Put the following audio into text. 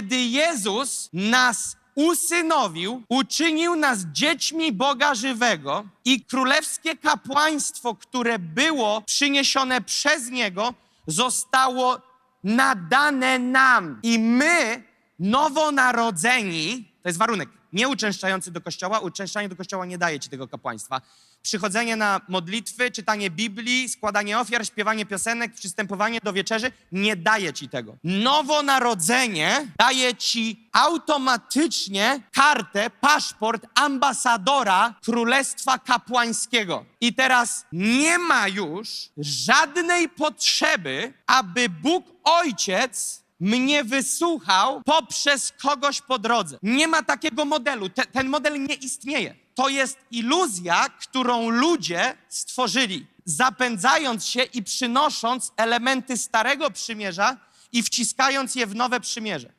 kiedy Jezus nas usynowił, uczynił nas dziećmi Boga żywego i królewskie kapłaństwo, które było przyniesione przez Niego, zostało nadane nam. I my, nowonarodzeni, to jest warunek, nie uczęszczający do kościoła, uczęszczanie do kościoła nie daje ci tego kapłaństwa. Przychodzenie na modlitwy, czytanie Biblii, składanie ofiar, śpiewanie piosenek, przystępowanie do wieczerzy nie daje ci tego. Nowonarodzenie daje ci automatycznie kartę, paszport ambasadora Królestwa Kapłańskiego. I teraz nie ma już żadnej potrzeby, aby Bóg Ojciec mnie wysłuchał poprzez kogoś po drodze. Nie ma takiego modelu. Te, ten model nie istnieje. To jest iluzja, którą ludzie stworzyli, zapędzając się i przynosząc elementy Starego Przymierza i wciskając je w nowe przymierze.